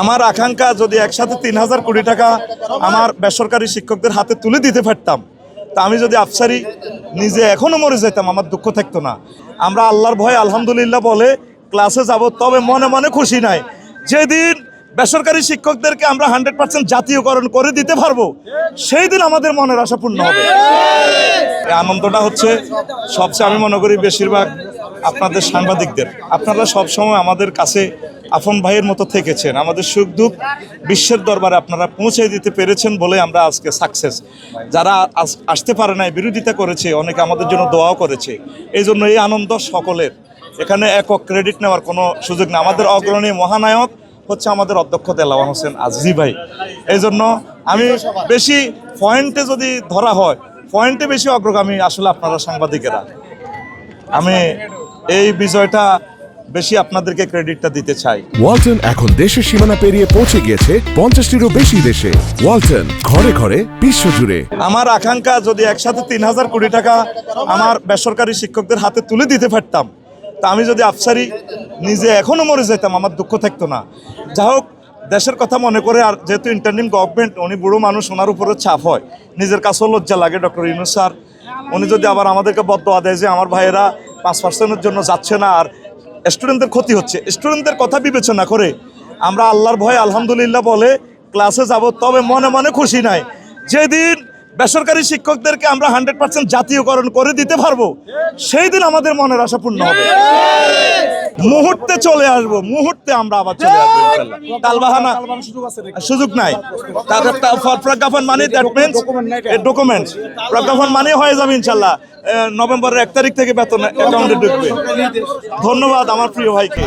আমার আকাঙ্ক্ষা যদি একসাথে তিন হাজার কোটি টাকা আমার বেসরকারি শিক্ষকদের হাতে তুলে দিতে পারতাম, তা আমি যদি আফসারি নিজে এখনও মরে যেতাম আমার দুঃখ থাকতো না। আমরা আল্লাহর ভয় আলহামদুলিল্লাহ বলে ক্লাসে যাব, তবে মনে মনে খুশি নাই। যেদিন বেসরকারি শিক্ষকদেরকে আমরা হান্ড্রেড পার্সেন্ট জাতীয়করণ করে দিতে পারব, সেই দিন আমাদের মনের আশা পূর্ণ হবে। আনন্দটা হচ্ছে, সবচেয়ে আমি মনে করি বেশিরভাগ আপনাদের সাংবাদিকদের। আপনারা সবসময় আমাদের কাছে আপন ভাইয়ের মতো থেকেছেন। আমাদের সুখ দুঃখ বিশ্বের দরবারে আপনারা পৌঁছে দিতে পেরেছেন বলে আমরা আজকে সাকসেস যারা আস- আসতে পারে নাই, বিরোধিতা করেছে, অনেকে আমাদের জন্য দোয়াও করেছে। এই জন্য এই আনন্দ সকলের। এখানে একক ক্রেডিট নেওয়ার কোনো সুযোগ নেই। আমাদের অগ্রণী মহানায়ক হচ্ছে আমাদের অধ্যক্ষ দেলাওয়ান হোসেন আজি ভাই। এই জন্য আমি বেশি পয়েন্টে যদি ধরা হয় পয়েন্টে বেশি অগ্রগামী আসলে আপনারা সাংবাদিকেরা। আমি এই বিজয়টা বেশি আপনাদেরকে ক্রেডিটটা দিতে চাই। ওয়ালটন এখন দেশের সীমানা পেরিয়ে পৌঁছে গিয়েছে পঞ্চাশটিরও বেশি দেশে। ওয়ালটন ঘরে ঘরে বিশ্ব জুড়ে। আমার আকাঙ্ক্ষা যদি একসাথে তিন হাজার কোটি টাকা আমার বেসরকারি শিক্ষকদের হাতে তুলে দিতে পারতাম তা আমি যদি আফসারি নিজে এখনও মরে যেতাম আমার দুঃখ থাকতো না। যা হোক দেশের কথা মনে করে আর যেহেতু ইন্টারনিম গভর্নমেন্ট উনি বুড়ো মানুষ ওনার উপরে চাপ হয়। নিজের কাছেও লজ্জা লাগে ডক্টর ইউনুস স্যার। উনি যদি আবার আমাদেরকে বদ্ধ দেয় যে আমার ভাইয়েরা পাঁচ পার্সেন্টের জন্য যাচ্ছে না আর স্টুডেন্টদের ক্ষতি হচ্ছে। স্টুডেন্টদের কথা বিবেচনা করে আমরা আল্লাহর ভয় আলহামদুলিল্লাহ বলে ক্লাসে যাব, তবে মনে মনে খুশি নাই। যেদিন বেসরকারি শিক্ষকদেরকে আমরা হান্ড্রেড পার্সেন্ট জাতীয়করণ করে দিতে পারব, সেই দিন আমাদের মনের আশা পূর্ণ হবে। মুহূর্তে চলে আসব, মুহূর্তে আমরা আবার চলে আসব তালবাহানা, সুযোগ নাই। প্রজ্ঞাপন মানে দ্যাট মিনস ডকুমেন্টস প্রজ্ঞাপন মানে হয়ে যাবে ইনশাল্লাহ। নভেম্বরের এক তারিখ থেকে বেতন অ্যাকাউন্টে ঢুকবে। ধন্যবাদ আমার প্রিয় ভাইকে।